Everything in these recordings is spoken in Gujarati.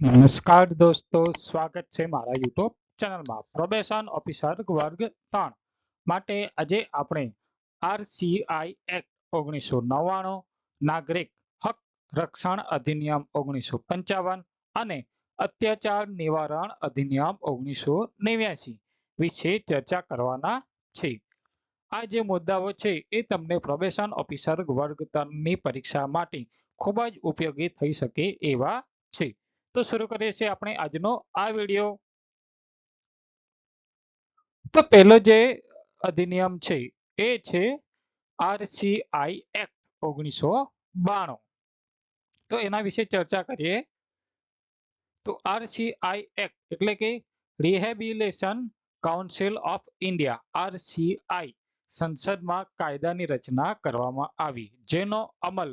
નમસ્કાર દોસ્તો, સ્વાગત છે મારા યુટ્યુબ ચેનલમાં. પ્રોબેશન ઓફિસર વર્ગ ત્રણ માટે આજે આપણે આરસીઆઈ એક્ટ ઓગણીસો નવ્વાણું, નાગરિક હક રક્ષણ અધિનિયમ ઓગણીસો પંચાવન અને અત્યાચાર નિવારણ અધિનિયમ ઓગણીસો નેવ્યાસી વિશે ચર્ચા કરવાના છે. આ જે મુદ્દાઓ છે એ તમને પ્રોબેશન ઓફિસર વર્ગ ત્રણની પરીક્ષા માટે ખૂબ જ ઉપયોગી થઈ શકે એવા છે. તો શરૂ કરીએ છીએ આપણે આજનો આ વીડિયો તો પહેલો જે અધિનિયમ છે એ છે આરસીઆઈ એક્ટ ઓગણીસો બાણું. તો એના વિશે ચર્ચા કરીએ. તો આરસીઆઈ એક્ટ એટલે કે rehabilitation council of India RCI સંસદમાં કાયદાની રચના કરવામાં આવી, જેનો અમલ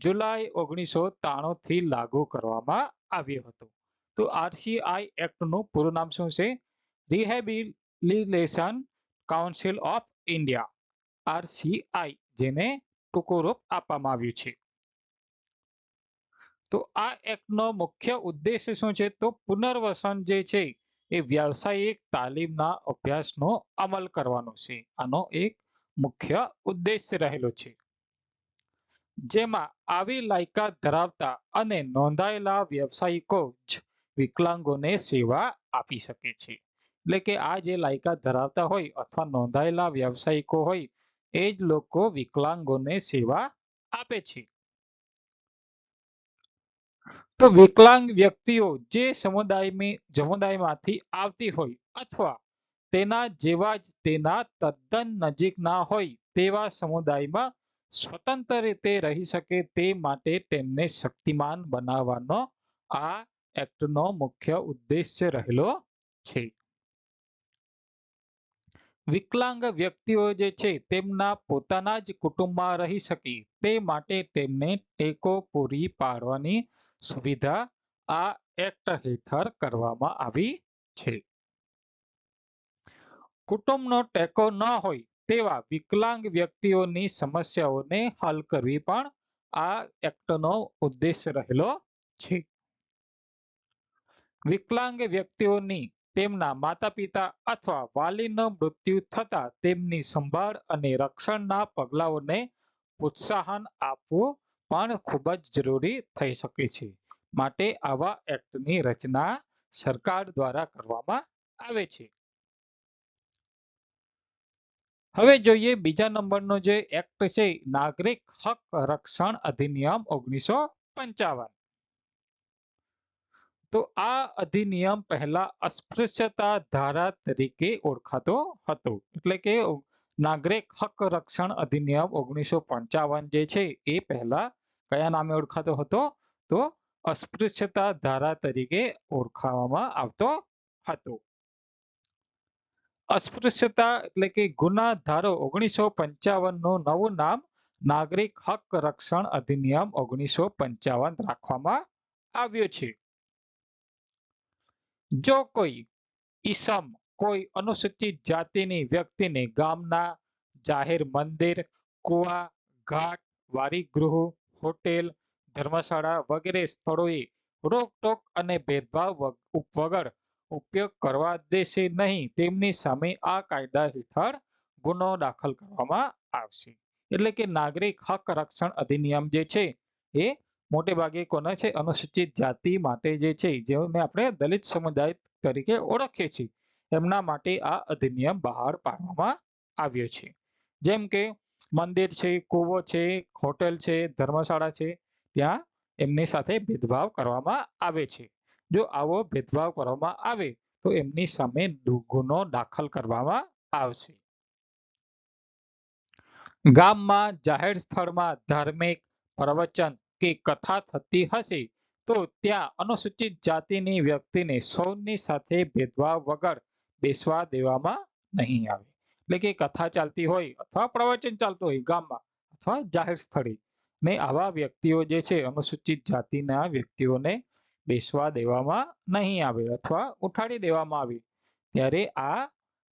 જુલાઈ ઓગણીસો ત્રાણું થી લાગુ કરવામાં આવ્યો હતો. તો આરસીઆઈ એક્ટનું પૂરું નામ શું છે? Rehabilitation council of India. RCI જેને ટૂંકો રૂપ આપવામાં આવ્યું છે. તો આ એક્ટનો મુખ્ય ઉદ્દેશ શું છે? તો પુનર્વસન જે છે, એ વ્યવસાયિક તાલીમના અભ્યાસનો અમલ કરવાનો છે. આનો એક મુખ્ય ઉદ્દેશ રહેલો છે. જેમાં આવી લાયકાત ધરાવતા અને નોંધાયેલા વ્યવસાયિકો જ વિકલાંગોને સેવા આપી શકે છે. એટલે કે આ જે લાયકાત ધરાવતા હોય અથવા નોંધાયેલા વ્યવસાયિકો હોય, એ જ લોકો વિકલાંગોને સેવા આપે છે. તો વિકલાંગ વ્યક્તિઓ જે સમુદાયની સમુદાયમાંથી આવતી હોય અથવા તેના જેવા જ તેના તદ્દન નજીકના હોય તેવા સમુદાયમાં સ્વતંત્ર રીતે રહી શકે તે માટે તેમને શક્તિમાન બનાવવાનો આ એક્ટનો મુખ્ય ઉદ્દેશ્ય રહેલો છે. વિકલાંગ વ્યક્તિઓ જે છે તેમના પોતાના જ કુટુંબમાં રહી શકે તે માટે તેમને ટેકો પૂરી પાડવાની સુવિધા આ એક્ટ હેઠળ કરવામાં આવી છે. કુટુંબનો ટેકો ન હોય તેવા વિકલાંગ વ્યક્તિઓની સમસ્યાઓને હલ કરવી પણ આ એક્ટનો ઉદ્દેશ રહેલો છે. વિકલાંગ વ્યક્તિઓની તેમના માતા પિતા અથવા વાલીનું મૃત્યુ થતા તેમની સંભાળ અને રક્ષણના પગલાઓને પ્રોત્સાહન આપવું પણ ખૂબ જ જરૂરી થઈ શકે છે માટે આવા એક્ટની રચના સરકાર દ્વારા કરવામાં આવે છે. હવે જોઈએ બીજા નંબરનો જે એક્ટ છે, નાગરિક હક રક્ષણ અધિનિયમ ઓગણીસો પંચાવન. તો આ અધિનિયમ પહેલા અસ્પૃશ્યતા ધારા તરીકે ઓળખાતો હતો. એટલે કે નાગરિક હક રક્ષણ અધિનિયમ ઓગણીસો પંચાવન જે છે, એ પહેલા કયા નામે ઓળખાતો હતો? તો અસ્પૃશ્યતા ધારા તરીકે ઓળખાવામાં આવતો હતો. અસ્પૃશ્યતા એટલે કે ગુના ધારો ઓગણીસો પંચાવનનું નવું નામ નાગરિક હક રક્ષણ અધિનિયમ ઓગણીસો પંચાવન રાખવામાં આવ્યો છે. જો કોઈ ઈસમ, કોઈ અનુસૂચિત જાતિની વ્યક્તિને ગામના જાહેર મંદિર, કુવા, ઘાટ, વારીગૃહ, હોટેલ, ધર્મશાળા વગેરે સ્થળોએ રોકટોક અને ભેદભાવ વગર ઉપયોગ કરવા દેશે નહીં. તેમની સામે આ કાયદા હેઠળ ગુનો દાખલ કરવામાં આવશે. એટલે કે નાગરિક હક રક્ષણ અધિનિયમ જે છે, એ મોટે ભાગે કોને છે? અનુસૂચિત જાતિ માટે જે છે, જેને આપણે દલિત સમુદાય તરીકે ઓળખીએ છીએ. એમના માટે આ અધિનિયમ બહાર પાડવામાં આવ્યો છે. જેમ કે મંદિર છે, કુવો છે, હોટેલ છે, ધર્મશાળા છે, ત્યાં એમની સાથે ભેદભાવ કરવામાં આવે છે. જો આવો ભેદભાવ કરવામાં આવે, તો એમની સામે ગુનો દાખલ કરવામાં આવશે. ગામમાં, જાહેર સ્થળમાં ધાર્મિક પ્રવચન કે કથા થતી હશે, તો ત્યાં અનુસૂચિત જાતિની વ્યક્તિને સૌની સાથે ભેદભાવ વગર બેસવા દેવામાં નહીં આવે. એટલે કે કથા ચાલતી હોય અથવા પ્રવચન ચાલતું હોય ગામમાં અથવા જાહેર સ્થળે. ને આવા વ્યક્તિઓ જે છે, અનુસૂચિત જાતિના વ્યક્તિઓને બેસવા દેવામાં નહીં આવે અથવા ઉઠાડી દેવામાં આવે, ત્યારે આ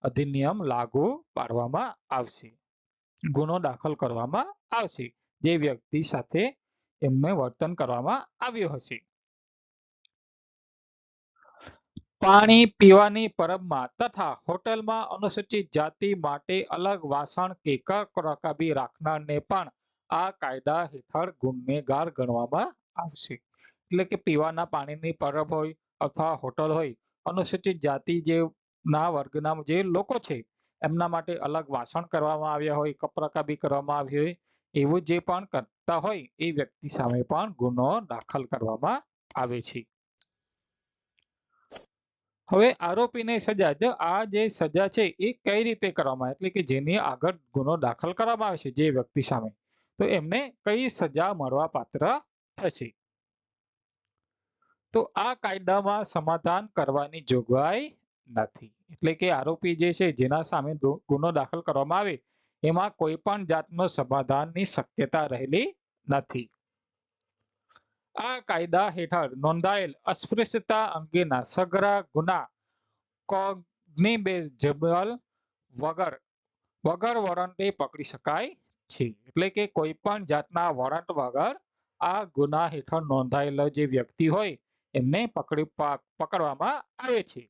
અધિનિયમ લાગુ પાડવામાં આવશે. ગુનો દાખલ કરવામાં આવશે. જે વ્યક્તિ સાથે એમને વર્તન કરવામાં આવ્યું હશે. પાણી પીવાની પરબમાં તથા હોટલમાં અનુસૂચિત જાતિ માટે અલગ વાસણ કે રકાબી રાખનારને પણ આ કાયદા હેઠળ ગુનેગાર ગણવામાં આવશે. એટલે કે પીવાના પાણીની પરબ હોય અથવા હોટલ હોય, અનુસૂચિત જાતિ જે ના વર્ગના જે લોકો છે, એમના માટે અલગ વાસણ કરવામાં આવ્યા હોય કપરાકાબી કરવામાં આવી હોય, એવું જે પણ કરતા હોય, એ વ્યક્તિ સામે પણ ગુનો દાખલ કરવામાં આવે છે હવે આરોપીને સજા જો આ જે સજા છે, એ કઈ રીતે કરવામાં? એટલે કે જેની આગળ ગુનો દાખલ કરવામાં આવે છે, જે વ્યક્તિ સામે, તો એમને કઈ સજા મળવા પાત્ર થશે તો આ કાયદામાં સમાધાન કરવાની જોગવાઈ નથી. એટલે કે આરોપી જે છે, જેના સામે ગુનો દાખલ કરવામાં આવે, એમાં કોઈ પણ જાતનો સમાધાનની શક્યતા રહેલી નથી. આ કાયદા હેઠળ નોંધાયેલ અસ્પૃશ્યતા અંગેના સઘળા ગુના કોગ્નિબેઝેબલ વગર વગર વોરંટે પકડી શકાય છે. એટલે કે કોઈ પણ જાતના વોરંટ વગર આ ગુના હેઠળ નોંધાયેલો જે વ્યક્તિ હોય એમને પકડી પકડવામાં આવે છે.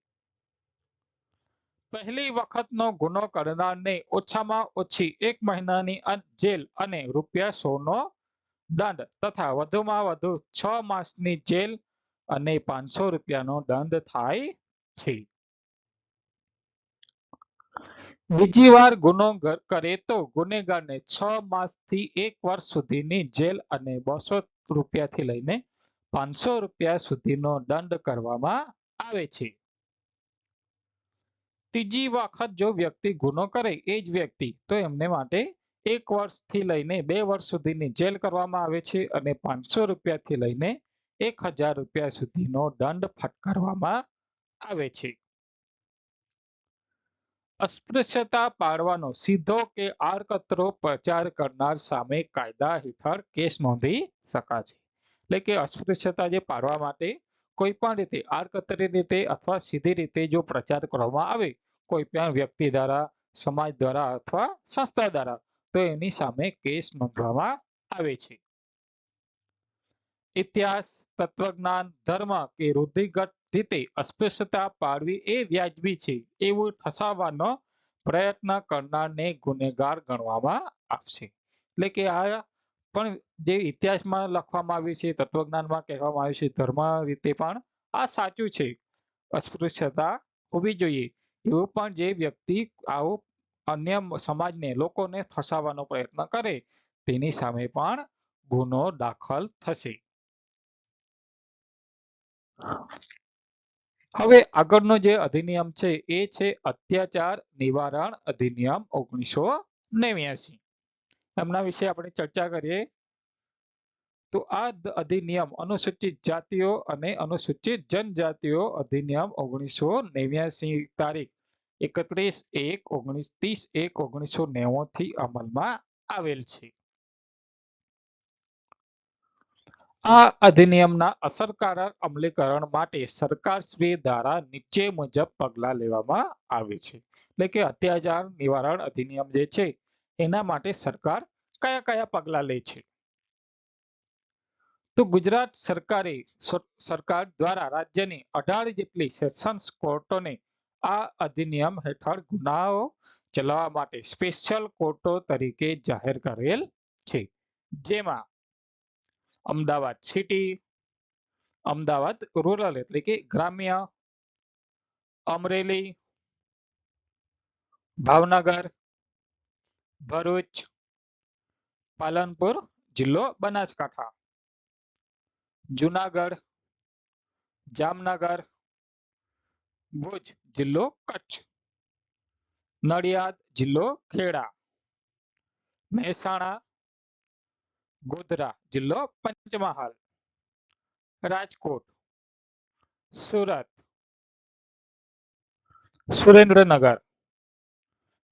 પહેલી વખતનો ગુનો કરનારને ઓછામાં ઓછી એક મહિનાની જેલ અને રૂપિયા સોનો દંડ તથા વધુમાં વધુ છ માસની જેલ અને પાંચસો રૂપિયાનો દંડ થાય છે. બીજી વાર ગુનો કરે તો ગુનેગારને છ માસથી એક વર્ષ સુધીની જેલ અને બસો રૂપિયાથી લઈને પાંચસો રૂપિયા સુધીનો દંડ કરવામાં આવે છે. ત્રીજી વખત જો વ્યક્તિ ગુનો કરે એ જ વ્યક્તિ, તો એમને માટે એક વર્ષથી લઈને બે વર્ષ સુધીની જેલ કરવામાં આવે છે અને પાંચસો રૂપિયાથી લઈને એક હજાર રૂપિયા સુધીનો દંડ ફટકારવામાં આવે છે. અસ્પૃશ્યતા પાડવાનો સીધો કે આડકતરો પ્રચાર કરનાર સામે કાયદા હેઠળ કેસ નોંધી શકાશે એટલે કે અસ્પૃશ્યતા જે પાડવા માટે કોઈ પણ રીતે આડકતરી રીતે અથવા સીધી રીતે જો પ્રચાર કરવામાં આવે, કોઈ પણ વ્યક્તિ દ્વારા, સમાજ દ્વારા અથવા સંસ્થા દ્વારા, તો એની સામે કેસ નોંધવામાં આવે છે. ઇતિહાસ, તત્વજ્ઞાન, ધર્મ કે રૂઢિગત રીતે અસ્પૃશ્યતા પાડવી એ વ્યાજબી છે એવું ઠસાવવાનો પ્રયત્ન કરનારને ગુનેગાર ગણવામાં આવશે. એટલે કે આ પણ જે ઇતિહાસમાં લખવામાં આવ્યું છે, તત્વજ્ઞાનમાં કહેવામાં આવ્યું છે, ધર્મ રીતે પણ આ સાચું છે. અસ્પૃશ્યતા હોવી જોઈએ. એવું પણ જે વ્યક્તિ આવો અન્ય સમાજને, લોકોને ફસાવવાનો પ્રયત્ન કરે, તેની સામે પણ ગુનો દાખલ થશે. હવે આગળનો જે અધિનિયમ છે, એ છે અત્યાચાર નિવારણ અધિનિયમ ઓગણીસો નેવ્યાસી એમના વિશે આપણે ચર્ચા કરીએ. તો આ અધિનિયમ અનુસૂચિત જાતિઓ અને અનુસૂચિત જનજાતિઓ અધિનિયમ ઓગણીસો નેવ્યાસી તારીખ એકત્રીસ એક ઓગણીસ ત્રીસ એક ઓગણીસો નેવું થી અમલમાં આવેલ છે. આ અધિનિયમના અસરકારક અમલીકરણ માટે સરકારશ્રી દ્વારા નીચે મુજબ પગલાં લેવામાં આવે છે. એટલે કે અત્યાચાર નિવારણ અધિનિયમ જે છે એના માટે સરકાર કયા કયા પગલાં લે છે? તો ગુજરાત સરકારે સરકાર દ્વારા રાજ્યની અઢાર જેટલી સેશન્સ કોર્ટોને આ અધિનિયમ હેઠળ ગુનાઓ ચલાવવા માટે સ્પેશિયલ કોર્ટો તરીકે જાહેર કરેલ છે. જેમાં અમદાવાદ સિટી, અમદાવાદ રૂરલ એટલે કે ગ્રામ્ય, અમરેલી, ભાવનગર ભરૂચ પાલનપુર જિલ્લો બનાસકાંઠા જુનાગઢ જામનગર ભુજ જિલ્લો કચ્છ નડિયાદ જિલ્લો ખેડા મહેસાણા ગોધરા જિલ્લો પંચમહાલ રાજકોટ સુરત સુરેન્દ્રનગર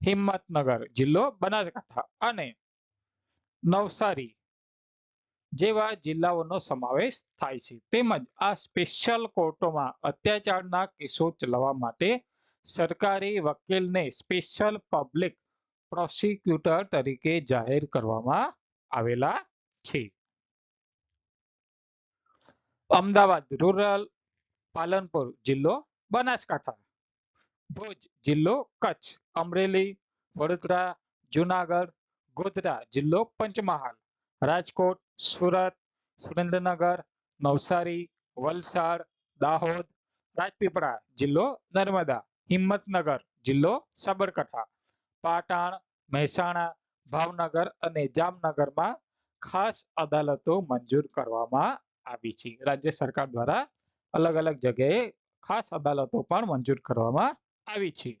હિંમતનગર જિલ્લો બનાસકાંઠા અને નવસારી જેવા જિલ્લાઓનો સમાવેશ થાય છે. તેમજ આ સ્પેશિયલ કોર્ટોમાં અત્યાચારના કેસો ચલાવવા માટે સરકારી વકીલને સ્પેશિયલ પબ્લિક પ્રોસિક્યુટર તરીકે જાહેર કરવામાં આવેલા છે. અમદાવાદ રૂરલ પાલનપુર જિલ્લો બનાસકાંઠા. ભુજ જિલ્લો કચ્છ, અમરેલી, વડોદરા, જુનાગઢ, ગોધરા જિલ્લો પંચમહાલ, રાજકોટ, સુરત, સુરેન્દ્રનગર, નવસારી, વલસાડ, દાહોદ, રાજપીપળા જિલ્લો નર્મદા, હિંમતનગર જિલ્લો સાબરકાંઠા, પાટણ, મહેસાણા, ભાવનગર અને જામનગરમાં ખાસ અદાલતો મંજૂર કરવામાં આવી છે. રાજ્ય સરકાર દ્વારા અલગ અલગ જગ્યાએ ખાસ અદાલતો પણ મંજૂર કરવામાં આવી છે.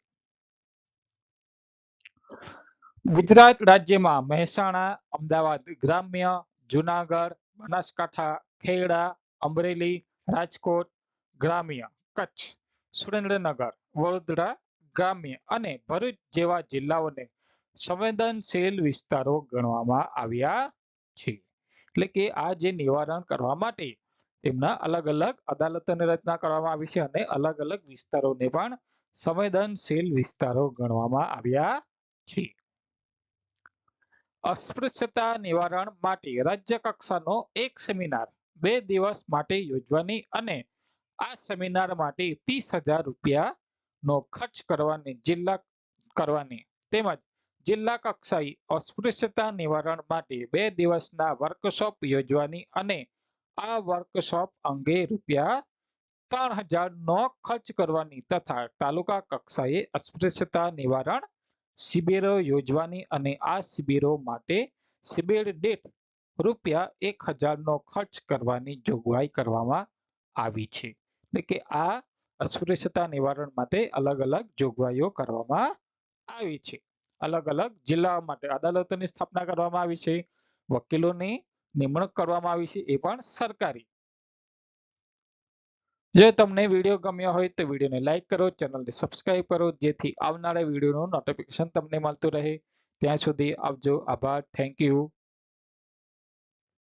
ગુજરાત રાજ્યમાં મહેસાણા, અમદાવાદ ગ્રામ્ય, જુનાગઢ, બનાસકાંઠા, ખેડા, અમરેલી, રાજકોટ ગ્રામ્ય, કચ્છ, સુરેન્દ્રનગર, વડોદરા ગ્રામ્ય અને ભરૂચ જેવા જિલ્લાઓને સંવેદનશીલ વિસ્તારો ગણવામાં આવ્યા છે. એટલે કે આ જે નિવારણ કરવા માટે તેમના અલગ અલગ અદાલતોની રચના કરવામાં આવી છે અને અલગ અલગ વિસ્તારોને પણ સંવેદનશીલ વિસ્તારો ગણવામાં આવ્યા છે. અસ્પૃશ્યતા નિવારણ માટે રાજ્ય કક્ષાનો એક સેમિનાર બે દિવસ માટે યોજવાની અને આ સેમિનાર માટે ત્રીસ હજાર રૂપિયાનો ખર્ચ કરવાની, જિલ્લા કરવાની. તેમજ જિલ્લા કક્ષાએ અસ્પૃશ્યતા નિવારણ માટે બે દિવસના વર્કશોપ યોજવાની અને આ વર્કશોપ અંગે રૂપિયા ત્રણ હજાર નો ખર્ચ કરવાની તથા તાલુકા કક્ષાએ અસ્પૃશ્યતા નિવારણ શિબિરો યોજવાની અને આ શિબિરો માટે શિબિર દીઠ રૂપિયા એક હજારનો ખર્ચ કરવાની જોગવાઈ કરવામાં આવી છે. એટલે કે આ અસ્પૃશ્યતા નિવારણ માટે અલગ અલગ જોગવાઈઓ કરવામાં આવી છે. અલગ અલગ જિલ્લાઓ માટે અદાલતોની સ્થાપના કરવામાં આવી છે. વકીલોની નિમણૂક કરવામાં આવી છે. એ પણ સરકારી જો તમને વીડિયો ગમ્યો હોય તો વિડીયોને લાઈક કરો ચેનલને સબસ્ક્રાઇબ કરો, જેથી આવનારા વિડીયોનું નોટિફિકેશન તમને મળતું રહે. ત્યાં સુધી આવજો. આભાર. Thank you